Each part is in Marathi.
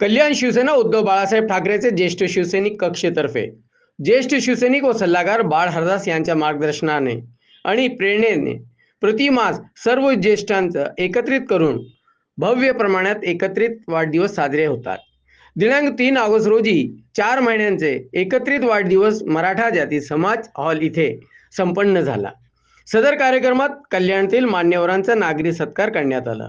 कल्याण शिवसेना उद्धव बाळासाहेब ठाकरेचे ज्येष्ठ शिवसैनिक कक्षेतर्फे. ज्येष्ठ शिवसैनिक व सल्लागार बाळ हरदास यांच्या मार्गदर्शनाने आणि प्रेरणेने प्रतिमास सर्व ज्येष्ठांचं एकत्रित करून भव्य प्रमाणात एकत्रित वाढदिवस साजरे होतात. दिनांक तीन ऑगस्ट रोजी चार महिन्यांचे एकत्रित वाढदिवस मराठा जाती समाज हॉल इथे संपन्न झाला. सदर कार्यक्रमात कल्याणतील मान्यवरांचा नागरी सत्कार करण्यात आला.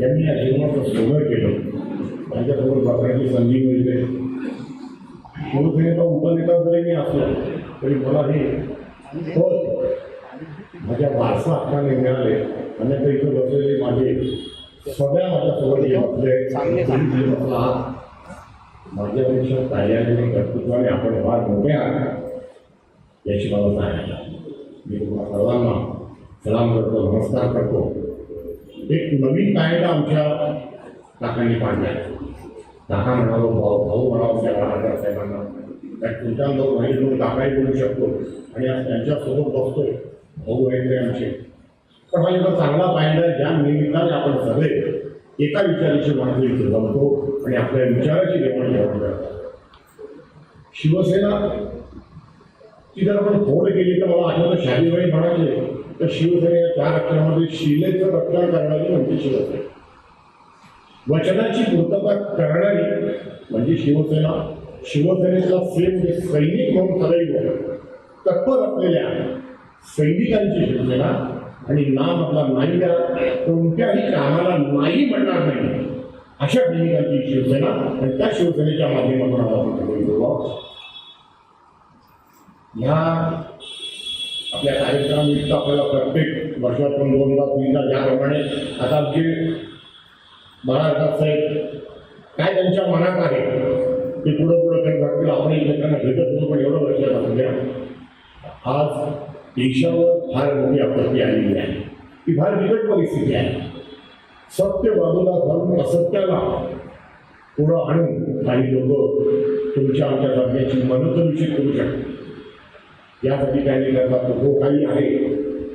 यांनी या जीवनाचं सोनं केलं. माझ्यासोबत वापरायची संधी मिळते. शिवसेनेचा उपनेता जरी मी असलो तरी मला हे माझ्या वारसा हक्काने मिळाले. अन्यथा इथं बसलेले माझे सगळ्या माझ्यासोबत तुम्ही बसला आहात माझ्यापेक्षा कार्यालयाने कर्तृत्वाने आपण फार मोठे आहात याची मला सांगायला मी तुम्हाला सर्वांना सलाम करतो नमस्कार करतो. एक नवीन कायदा आमच्या काकांनी पाडला काका म्हणालो भाऊ भाऊ म्हणावं त्या राहणार साहेबांना कारण तुमच्या लोक माहीत म्हणून काकाही बोलू शकतो आणि आज त्यांच्यासोबत बसतोय. भाऊ वगैरे आमचे. पण हा इथं चांगला पाहिला ज्या निमित्ताने आपण सगळे एका विचाराची माणसं इथे जमतो आणि आपल्या विचाराची देवाणघेवाण करतो शिवसेना ती जर आपण फोड केली तर मला आठवतं शाहीबाई म्हणायचे तर शिवसेनेच्या चार अक्षरामध्ये शिलेचं रक्षण करणारी म्हणजे शिवसेना. वचनाची पूर्तता करणारी म्हणजे शिवसेना शिवसेनेचा सेम सैनिक म्हणून सदैव तत्पर असलेल्या सैनिकांची शिवसेना आणि नाम आपला नाही द्या कोणत्याही कामाला नाही म्हणणार नाही अशा सैनिकांची शिवसेना आणि त्या शिवसेनेच्या माध्यमातून आपण ह्या आपल्या कार्यक्रमानिमित्त आपल्याला प्रत्येक वर्षातून दोनदा तीनदा ज्याप्रमाणे आता आमचे महाराज साहेब काय त्यांच्या मनात आहे? ते पुढं पुढं काही वाटतील आपण एकमेकांना भेटत होतो पण एवढं लक्षात असू द्या आज देशावर फार मोठी आपत्ती आलेली आहे. ती फार बिकट परिस्थिती आहे. सत्य बाजूला धरून असत्याला पुढं आणून काही लोक तुमच्या आमच्या जागण्याची मदत करू शकतात. यासाठी त्यांनी करतात जो काही आहे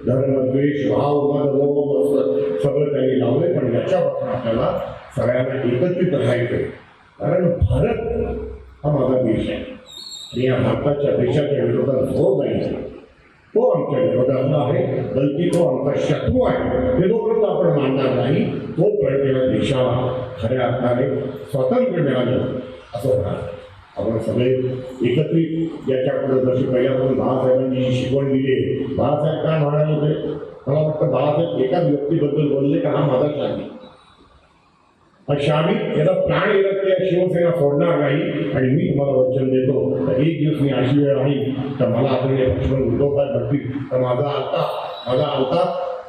धर्म द्वेष भाव मद मोह असं सगळं त्यांनी लावलंय पण याच्यापासून आपल्याला सगळ्यांना एकत्रित राहायचंय कारण भारत हा माझा देश आहे. आणि या भारताच्या देशाच्या विरोधात जो नाही तो आमच्या विरोधातला आहे बलकी तो आमचा शत्रू आहे. हे जोपर्यंत आपण मानणार नाही तोपर्यंत या देशाला खऱ्या अर्थाने स्वातंत्र्य मिळालं. असं होणार आपण सगळे एकत्रित याच्याकडे जशी पहिल्यापासून बाळासाहेबांनी शिकवण दिली. आहे बाळासाहेब काय म्हणाले होते? मला वाटतं बाळासाहेब एकाच व्यक्तीबद्दल बोलले का हा माझा शामी हा शामी याचा प्राण गेला शिवसेना सोडणार नाही आणि मी तुम्हाला वचन देतो. तर एक दिवस मी अशी वेळ आली तर मला आपण हे लक्ष्मण उद्धव काय तर माझा आता माझा आता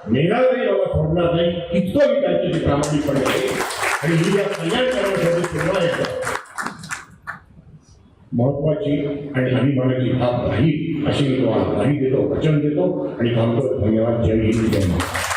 नेणार नाही मला सोडणार नाही. इतकं मी त्यांची प्रामाणिकपणे आणि मी या कल्याण करण्यासाठी महत्वाची आणि अभिमानाची बाब राहील अशी मी तुम्हाला ग्वाही देतो वचन देतो आणि थांबतो. धन्यवाद. जय हिंद जय महाराष्ट्र.